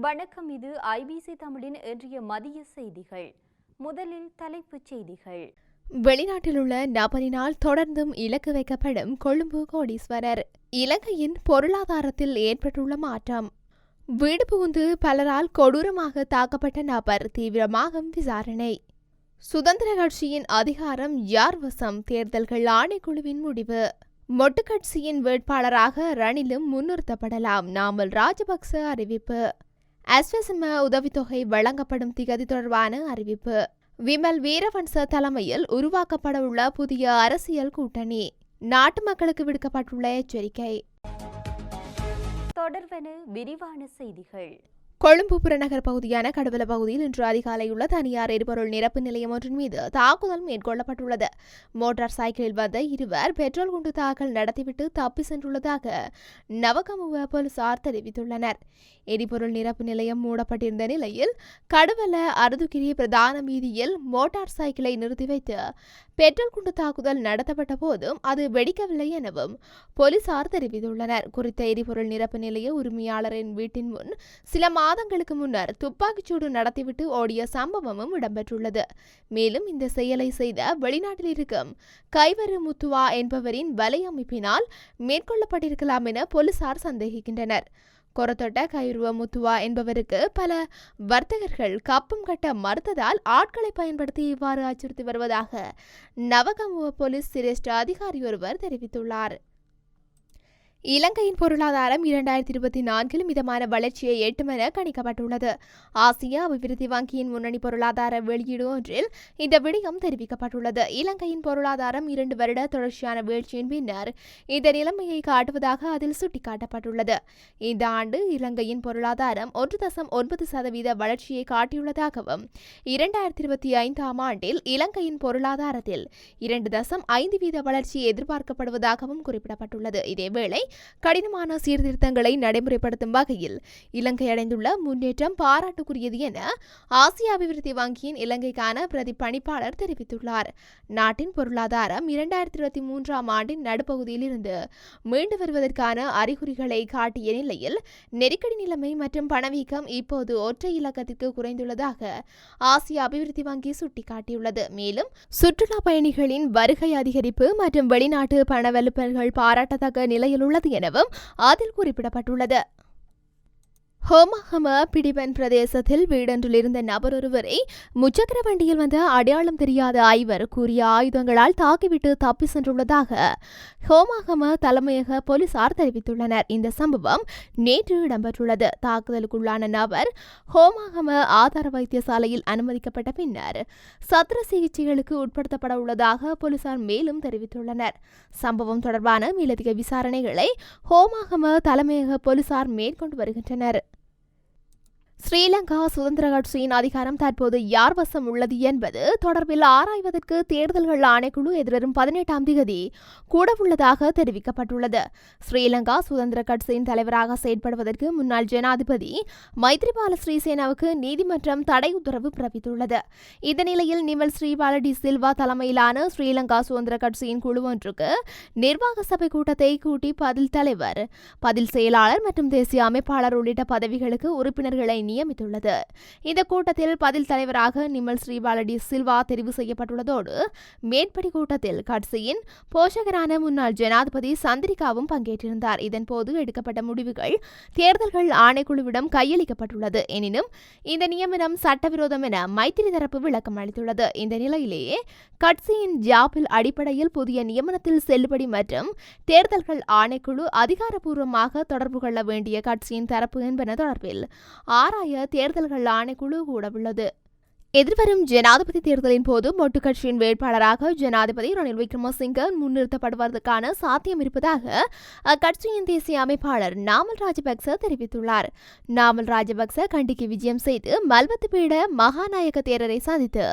வணக்கம் இது ஐபிசி தமிழின் இன்றைய மதிய செய்திகள். முதலில் தலைப்புச் செய்திகள். வெளிநாட்டிலுள்ள நபரினால் தொடர்ந்தும் இலக்கு வைக்கப்படும் கொழும்பு கோடீஸ்வரர். இலங்கையின் பொருளாதாரத்தில் ஏற்பட்டுள்ள மாற்றம். வீடு புகுந்து பலரால் கொடூரமாக தாக்கப்பட்ட நபர் தீவிரமாக விசாரணை. சுதந்திர கட்சியின் அதிகாரம் யார் வசம்? தேர்தல்கள் ஆணைக்குழுவின் முடிவு. மொட்டு கட்சியின் வேட்பாளராக ரணிலும் முன்னிறுத்தப்படலாம். நாமல் ராஜபக்ச அறிவிப்பு. அஸ்வசிம்ம உதவித்தொகை வழங்கப்படும் திகதி தொடர்பான அறிவிப்பு. விமல் வீரவன்ச தலைமையில் உருவாக்கப்படவுள்ள புதிய அரசியல் கூட்டணி. நாட்டு மக்களுக்கு விடுக்கப்பட்டுள்ள எச்சரிக்கை. தொடர்வன விரிவான செய்திகள். கொழும்பு புறநகர் பகுதியான கடவல பகுதியில் இன்று அதிகாலை உள்ள தனியார் எரிபொருள் நிரப்பு நிலையம் ஒன்றின் மீது தாக்குதல் மேற்கொள்ளப்பட்டுள்ளது. மோட்டார் சைக்கிளில் வந்த இருவர் பெட்ரோல் குண்டு தாக்கல் நடத்திவிட்டு தப்பி சென்றுள்ளதாக நவகமுவ போலீசார் தெரிவித்துள்ளனர். எரிபொருள் நிரப்பு நிலையம் மூடப்பட்டிருந்த நிலையில் கடுவல அருதுகிரி பிரதான வீதியில் மோட்டார் சைக்கிளை நிறுத்தி வைத்து பெட்ரோல் குண்டு தாக்குதல் நடத்தப்பட்ட போதும் அது வெடிக்கவில்லை எனவும் போலீசார் தெரிவித்துள்ளனர். குறித்த எரிபொருள் நிரப்பு நிலைய உரிமையாளரின் வீட்டின் முன் சில மாதங்களுக்கு முன்னர் துப்பாக்கிச்சூடு நடத்திவிட்டு ஓடிய சம்பவமும் இடம்பெற்றுள்ளது. மேலும் இந்த செயலை செய்த வெளிநாட்டில் இருக்கும் கைவரு முத்துவா என்பவரின் வலையமைப்பினால் மேற்கொள்ளப்பட்டிருக்கலாம் என போலீசார் சந்தேகிக்கின்றனர். கொரத்தொட்ட கைருவ முத்துவா என்பவருக்கு பல வர்த்தகர்கள் கப்பம் கட்ட மறுத்ததால் ஆட்களை பயன்படுத்தி இவ்வாறு அச்சுறுத்தி வருவதாக நவகமுவ போலீஸ் சிரேஷ்ட அதிகாரி ஒருவர் தெரிவித்துள்ளார். இலங்கையின் பொருளாதாரம் இரண்டாயிரத்தி இருபத்தி நான்கில் மிதமான வளர்ச்சியை எட்டும் என கணிக்கப்பட்டுள்ளது. ஆசிய அபிவிருத்தி வங்கியின் முன்னணி பொருளாதார வெளியீடு ஒன்றில் இந்த விடயம் தெரிவிக்கப்பட்டுள்ளது. இலங்கையின் பொருளாதாரம் இரண்டு வருட தொடர்ச்சியான வீழ்ச்சியின் பின்னர் இந்த நிலைமையை காட்டுவதாக அதில் சுட்டிக்காட்டப்பட்டுள்ளது. இந்த ஆண்டு இலங்கையின் பொருளாதாரம் ஒன்று தசம் ஒன்பது சதவீத வளர்ச்சியை காட்டியுள்ளதாகவும் இரண்டாயிரத்தி இருபத்தி ஐந்தாம் ஆண்டில் இலங்கையின் பொருளாதாரத்தில் இரண்டு தசம் ஐந்து வீத வளர்ச்சி எதிர்பார்க்கப்படுவதாகவும் குறிப்பிடப்பட்டுள்ளது. இதேவேளை கடினமான சீர்திருத்தங்களை நடைமுறைப்படுத்தும் வகையில் இலங்கை அடைந்துள்ள முன்னேற்றம் பாராட்டுக்குரியது என ஆசிய அபிவிருத்தி வங்கியின் இலங்கைக்கான பிரதி பணிப்பாளர் தெரிவித்துள்ளார். நாட்டின் பொருளாதாரம் இரண்டாயிரத்தி இருபத்தி மூன்றாம் ஆண்டின் நடுப்பகுதியில் இருந்து மீண்டு வருவதற்கான அறிகுறிகளை காட்டிய நிலையில் நெருக்கடி நிலைமை மற்றும் பணவீக்கம் இப்போது ஒற்றை இலக்கத்திற்கு குறைந்துள்ளதாக ஆசிய அபிவிருத்தி வங்கி சுட்டிக்காட்டியுள்ளது. மேலும் சுற்றுலா பயணிகளின் வருகை அதிகரிப்பு மற்றும் வெளிநாட்டு பணவலுப்பர்கள் பாராட்டத்தக்க நிலையில் உள்ளது எனவும் அதில் குறிப்பிடப்பட்டுள்ளது. ஹோமஹம பிடிபன் பிரதேசத்தில் வீடொன்றில் இருந்த நபர் ஒருவரை முச்சக்கர வண்டியில் வந்த அடையாளம் தெரியாத ஐவர் கூறிய ஆயுதங்களால் தாக்கிவிட்டு தப்பி சென்றுள்ளதாக ஹோமஹம தலைமையக போலீசார் தெரிவித்துள்ளனர். இந்த சம்பவம் நேற்று இடம்பெற்றுள்ளது. தாக்குதலுக்குள்ளான நபர் ஹோமஹம ஆதார வைத்தியசாலையில் அனுமதிக்கப்பட்ட பின்னர் சத்திர சிகிச்சைகளுக்கு உட்படுத்தப்பட உள்ளதாக போலீசார் மேலும் தெரிவித்துள்ளனர். சம்பவம் தொடர்பான மேலதிக விசாரணைகளை ஹோமாகம தலைமையக போலீசார் மேற்கொண்டு வருகின்றனர். ஸ்ரீலங்கா சுதந்திர கட்சியின் அதிகாரம் தற்போது யார் வசம் உள்ளது என்பது தொடர்பில் ஆராய்வதற்கு தேர்தல்கள் ஆணைக்குழு எதிர்வரும் பதினெட்டாம் தேதி கூடவுள்ளதாக தெரிவிக்கப்பட்டுள்ளது. ஸ்ரீலங்கா சுதந்திர கட்சியின் தலைவராக செயற்படுவதற்கு முன்னாள் ஜனாதிபதி மைத்ரிபால ஸ்ரீசேனாவுக்கு நீதிமன்றம் தடை உத்தரவு பிறப்பித்துள்ளது. இந்த நிலையில் நிமல் ஸ்ரீபால டி சில்வா தலைமையிலான ஸ்ரீலங்கா சுதந்திர கட்சியின் குழு ஒன்றுக்கு நிர்வாக சபை கூட்டத்தை கூட்டி பதில் தலைவர் பதில் செயலாளர் மற்றும் தேசிய அமைப்பாளர் உள்ளிட்ட பதவிகளுக்கு உறுப்பினர்களை நியமித்துள்ளது. இந்த கூட்டத்தில் பதில் தலைவராக நிமல் ஸ்ரீபாலடி சில்வா தெரிவு செய்யப்பட்டுள்ளதோடு மேற்படி கூட்டத்தில் கட்சியின் போஷகரான முன்னாள் ஜனாதிபதி சந்திரிகாவும் பங்கேற்றிருந்தார். இதன்போது எடுக்கப்பட்ட முடிவுகள் தேர்தல்கள் ஆணைக்குழுவிடம் கையளிக்கப்பட்டுள்ளது. எனினும் இந்த நியமனம் சட்டவிரோதம் என மைத்திரி தரப்பு விளக்கம் அளித்துள்ளது. இந்த நிலையிலேயே கட்சியின் ஜாப்பில் அடிப்படையில் புதிய நியமனத்தில் செல்லுபடி மற்றும் தேர்தல்கள் ஆணைக்குழு அதிகாரப்பூர்வமாக தொடர்பு கொள்ள வேண்டிய கட்சியின் தரப்பு என்பன தொடர்பில் ஆராய தேர்தல்கள் ஆணைக்குழு கூடவுள்ளது. எதிர்வரும் ஜனாதிபதி தேர்தலின் போது மொட்டு கட்சியின் வேட்பாளராக ஜனாதிபதி ரணில் விக்ரமசிங்க முன்னிறுத்தப்படுவதற்கான சாத்தியம் இருப்பதாக அக்கட்சியின் தேசிய அமைப்பாளர் நாமல் ராஜபக்ச தெரிவித்துள்ளார். நாமல் ராஜபக்ச கண்டிக்கு விஜயம் செய்து மல்வத்து பீட மகாநாயக தேரரை சந்தித்து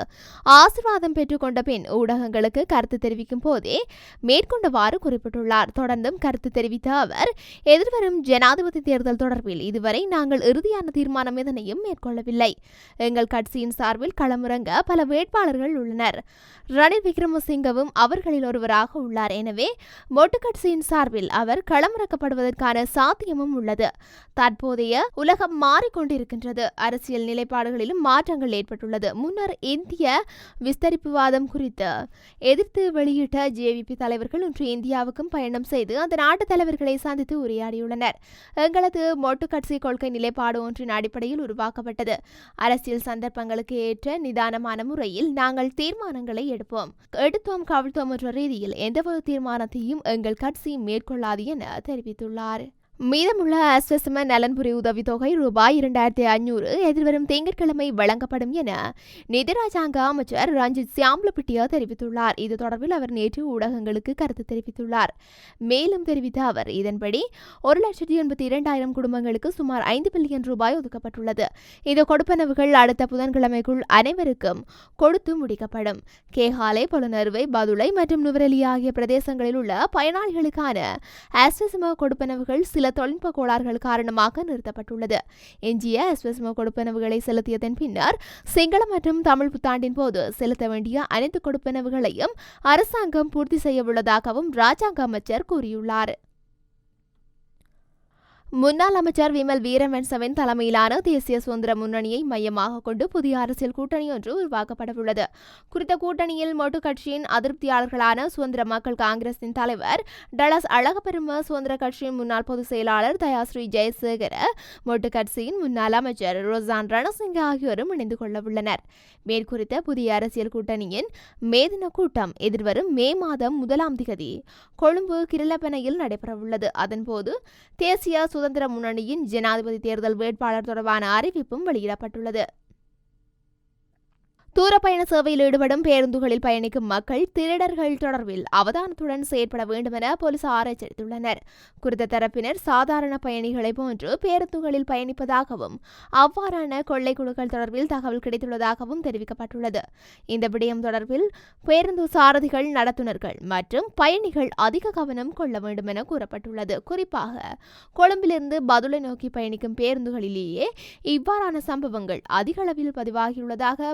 ஆசிர்வாதம் பெற்றுக்கொண்ட பின் ஊடகங்களுக்கு கருத்து தெரிவிக்கும் போதே மேற்கொண்டவாறு குறிப்பிட்டுள்ளார். தொடர்ந்தும் கருத்து தெரிவித்த அவர் எதிர்வரும் ஜனாதிபதி தேர்தல் தொடர்பில் இதுவரை நாங்கள் இறுதியான தீர்மானம் எதனையும் மேற்கொள்ளவில்லை. எங்கள் கட்சியின் சார்பில் தேர்வில் களமிறங்க பல வேட்பாளர்கள் உள்ளனர். ரணில் விக்ரமசிங்கவும் அவர்களில் ஒருவராக உள்ளார். எனவே மொட்டு கட்சியின் சார்பில் அவர் களமிறக்கப்படுவதற்கான சாத்தியமும் உள்ளது. தற்போதைய உலகம் மாறிக்கொண்டிருக்கின்றது. அரசியல் நிலைப்பாடுகளிலும் மாற்றங்கள் ஏற்பட்டுள்ளது. முன்னர் இந்திய விஸ்தரிப்புவாதம் குறித்து எதிர்த்து வெளியிட்ட ஜேவிபி தலைவர்கள் இன்று இந்தியாவுக்கும் பயணம் செய்து அந்த நாட்டு தலைவர்களை சந்தித்து உரையாடியுள்ளனர். எங்களது மொட்டு கட்சி கொள்கை நிலைப்பாடு ஒன்றின் அடிப்படையில் உருவாக்கப்பட்டது. அரசியல் சந்தர்ப்பங்களுக்கு ஏற்ற நிதானமான முறையில் நாங்கள் தீர்மானங்களை எடுப்போம். எடுத்தோம் கவிழ்த்தோம் என்ற ரீதியில் எந்தவொரு தீர்மானத்தையும் எங்கள் கட்சி மேற்கொள்ளாது என தெரிவித்துள்ளார். மீதமுள்ள அஸ்வசம நலன்புரி உதவித்தொகை ரூபாய் இரண்டாயிரத்தி ஐநூறு எதிர்வரும் திங்கட்கிழமை வழங்கப்படும் என நிதிராஜாங்க அமைச்சர் ரஞ்சித் சியாம்லபிட்டியா தெரிவித்துள்ளார். இது தொடர்பில் அவர் நேற்று ஊடகங்களுக்கு கருத்து தெரிவித்துள்ளார். மேலும் தெரிவித்த அவர் இதன்படி ஒரு லட்சத்தி எண்பத்தி இரண்டாயிரம் குடும்பங்களுக்கு சுமார் ஐந்து பில்லியன் ரூபாய் ஒதுக்கப்பட்டுள்ளது. இந்த கொடுப்பனவுகள் அடுத்த புதன்கிழமைக்குள் அனைவருக்கும் கொடுத்து முடிக்கப்படும். கேகாலை பொலனறுவை பதுளை மற்றும் நுவரெலி ஆகிய பிரதேசங்களில் உள்ள பயனாளிகளுக்கான அஸ்வசம கொடுப்பனவுகள் சில தொழில்நுட்ப கோளாறுகள் காரணமாக நிறுத்தப்பட்டுள்ளது. எஞ்சிய ஆஸ்வசம கொடுப்பனவுகளை செலுத்தியதன் பின்னர் சிங்கள மற்றும் தமிழ் புத்தாண்டின் போது செலுத்த வேண்டிய அனைத்து கொடுப்பனவுகளையும் அரசாங்கம் பூர்த்தி செய்யவுள்ளதாகவும் ராஜாங்க அமைச்சர் கூறியுள்ளார். முன்னாள் அமைச்சர் விமல் வீரவன்சவின் தலைமையிலான தேசிய சுதந்திர முன்னணியை மையமாக கொண்டு புதிய அரசியல் கூட்டணி ஒன்று உருவாக்கப்படவுள்ளது. குறித்த கூட்டணியில் மொட்டு கட்சியின் அதிருப்தியாளர்களான சுதந்திர மக்கள் காங்கிரசின் தலைவர் டலஸ் அழகப்பெரும சுதந்திர கட்சியின் முன்னாள் பொதுச் செயலாளர் தயாஸ்ரீ ஜெயசேகர மொட்டு கட்சியின் முன்னாள் அமைச்சர் ரோசான் ரணசிங்க ஆகியோரும் இணைந்து கொள்ளவுள்ளனர். மேற்குறித்த புதிய அரசியல் கூட்டணியின் மேதின கூட்டம் எதிர்வரும் மே மாதம் முதலாம் திகதி கொழும்பு கிரிலப்பனையில் நடைபெறவுள்ளது. அதன்போது தேசிய சுதந்திர முன்னணியின் ஜனாதிபதி தேர்தல் வேட்பாளர் தொடர்பான அறிவிப்பும் வெளியிடப்பட்டுள்ளது. தூரப்பயண சேவையில் ஈடுபடும் பேருந்துகளில் பயணிக்கும் மக்கள் திருடர்கள் தொடர்பில் அவதானத்துடன் செயற்பட வேண்டும் என போலீசார் எச்சரித்துள்ளனர் குறித்த தரப்பினர் சாதாரண பயணிகளை போன்று பேருந்துகளில் பயணிப்பதாகவும் அவ்வாறான கொள்ளை குழுக்கள் தொடர்பில் தகவல் கிடைத்துள்ளதாகவும் தெரிவிக்கப்பட்டுள்ளது. இந்த விடயம் தொடர்பில் பேருந்து சாரதிகள் நடத்துனர்கள் மற்றும் பயணிகள் அதிக கவனம் கொள்ள வேண்டும் என கூறப்பட்டுள்ளது. குறிப்பாக கொழும்பிலிருந்து பதுளை நோக்கி பயணிக்கும் பேருந்துகளிலேயே இவ்வாறான சம்பவங்கள் அதிக அளவில் பதிவாகியுள்ளதாக